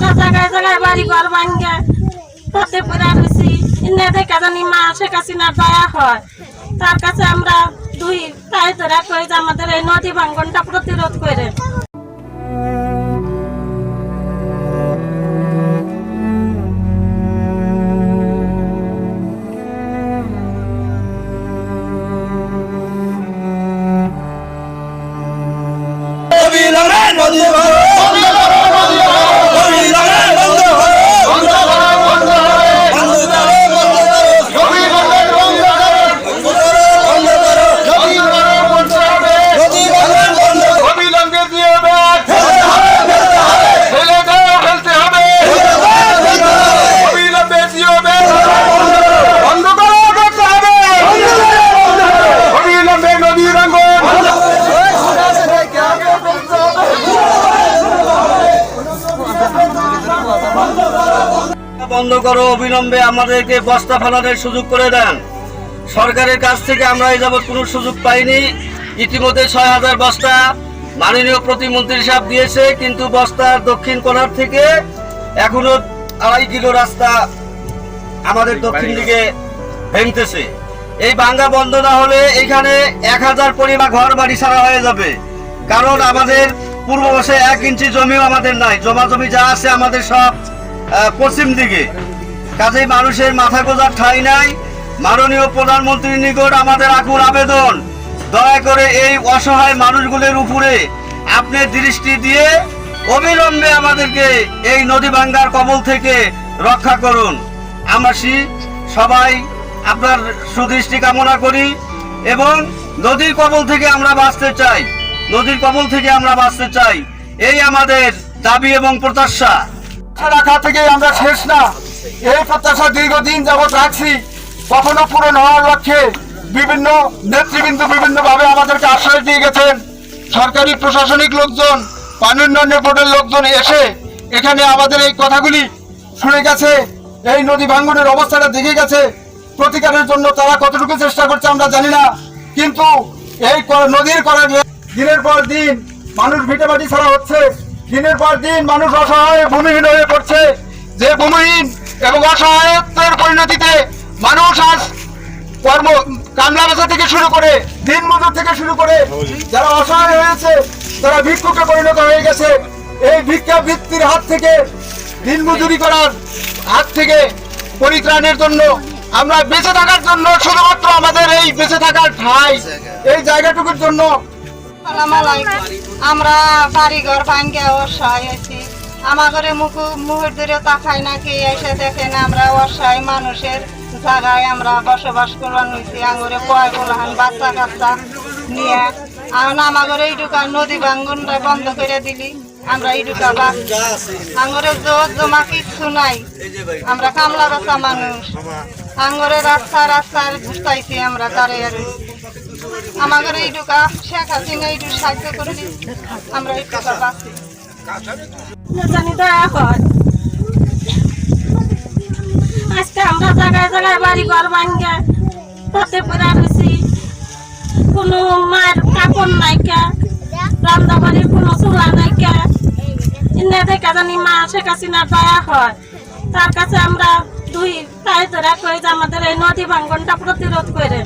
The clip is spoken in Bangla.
আমরা জায়গায় জায়গায় বাড়ি ঘর ভাঙ্গে পথে পুরা রয়েছি ইন্নে দেখে জানি মা শেখ হাসিনার দয়া হয়। তার কাছে আমরা দুই পায়ে ধরা কই যে আমাদের এই নদী ভাঙ্গনটা প্রতিরোধ করে। করো অবিলম্বে আমাদেরকে বস্তা ফেলানোর সুযোগ করে দেন। সরকারের কাছ থেকে আমরা এই যাবৎ কোনো সুযোগ পাইনি। ইতিমধ্যে ছয় হাজার বস্তা মাননীয় প্রতিমন্ত্রী সাহেব দিয়েছে কিন্তু বস্তার দক্ষিণ কোণার থেকে এখনও আড়াই কিলো রাস্তা আমাদের দক্ষিণ দিকে ভেঙতেছে। এই বাঙ্গা বন্ধ না হলে এখানে এক হাজার পরিবার ঘর বাড়ি ছাড়া হয়ে যাবে। কারণ আমাদের পূর্ব পাশে এক ইঞ্চি জমিও আমাদের নাই। জমা জমি যা আছে আমাদের সব পশ্চিম দিকে। কাজেই মানুষের মাথা গোজার ঠাঁই নাই। মাননীয় প্রধানমন্ত্রীর নিকট আমাদের আকুল আবেদন। দয়া করে এই অসহায় মানুষগুলোর উপরে আপনি দৃষ্টি দিয়ে অবিলম্বে আমাদেরকে এই নদী ভাঙ্গার কবল থেকে রক্ষা করুন। আমরা সি- সবাই আপনার সুদৃষ্টি কামনা করি এবং নদীর কবল থেকে আমরা বাঁচতে চাই। নদীর কবল থেকে আমরা বাঁচতে চাই। এই আমাদের দাবি এবং প্রত্যাশা। রাখা থেকে আমরা শেষ না। এই প্রত্যাশা দীর্ঘদিন যাবৎ রাখছি। কখনো পূরণ হওয়ার লক্ষ্যে বিভিন্ন নেতৃবৃন্দ বিভিন্ন ভাবে আমাদেরকে আশ্রয় দিয়ে গেছেন। সরকারি প্রশাসনিক লোকজন পানি উন্নয়ন বোর্ডের লোকজন এসে এখানে আমাদের এই কথাগুলি শুনে গেছে, এই নদী ভাঙ্গনের অবস্থাটা দেখে গেছে। প্রতিকারের জন্য তারা কতটুকু চেষ্টা করছে আমরা জানি না। কিন্তু এই নদীর করার দিনের পর দিন মানুষ ভিটে মাটি ছাড়া হচ্ছে। দিনের পর দিন মানুষ অসহায়, ভূমিহীন হয়ে পড়ছে যে ভূমিহীন এবং অসহায়ত্বের পরিণতিতে মানুষ আজ কর্ম, কামলা বেচা থেকে শুরু করে, দিন মজুর থেকে শুরু করে, যারা অসহায় হয়েছে, তারা ভিক্ষুকে পরিণত হয়ে গেছে এই ভিক্ষা বৃত্তির হাত থেকে, দিন মজুরি করার হাত থেকে পরিত্রাণের জন্য আমরা বেঁচে থাকার জন্য শুধুমাত্র আমাদের এই বেঁচে থাকার ঠাই, এই জায়গাটুকুর জন্য। আমরা বাড়ি ঘর ভাঙ্গে অসহায় আছি। আমার ঘরে মুখ মুখের দূরে তাকাই না, কে এসে দেখেন আমরা অসহায় মানুষের জায়গায় আমরা বসবাস করবার নিয়েছি আঙুরে পয় বলাহান বাচ্চা কাচ্চা নিয়ে। এখন আমার ঘরে এই ঢুকা নদী ভাঙ্গনটা বন্ধ করে দিলি। আমরা এই ঢুকা আঙুরে জোর জমা কিচ্ছু নাই। আমরা কামলা বাচ্চা মানুষ। আঙুরে রাস্তা রাস্তায় ঘুরতাইছি আমরা দাঁড়িয়ে আমাদের এই শেখ একটু সাহায্য করলি আমরা বাঁচি দয়া হয় আজকে আমরা বাড়ি ঘর কোনো মায়ের কোনো মা দয়া হয়। তার কাছে আমরা দুই যে আমাদের এই নদী ভাঙ্গনটা প্রতিরোধ করে।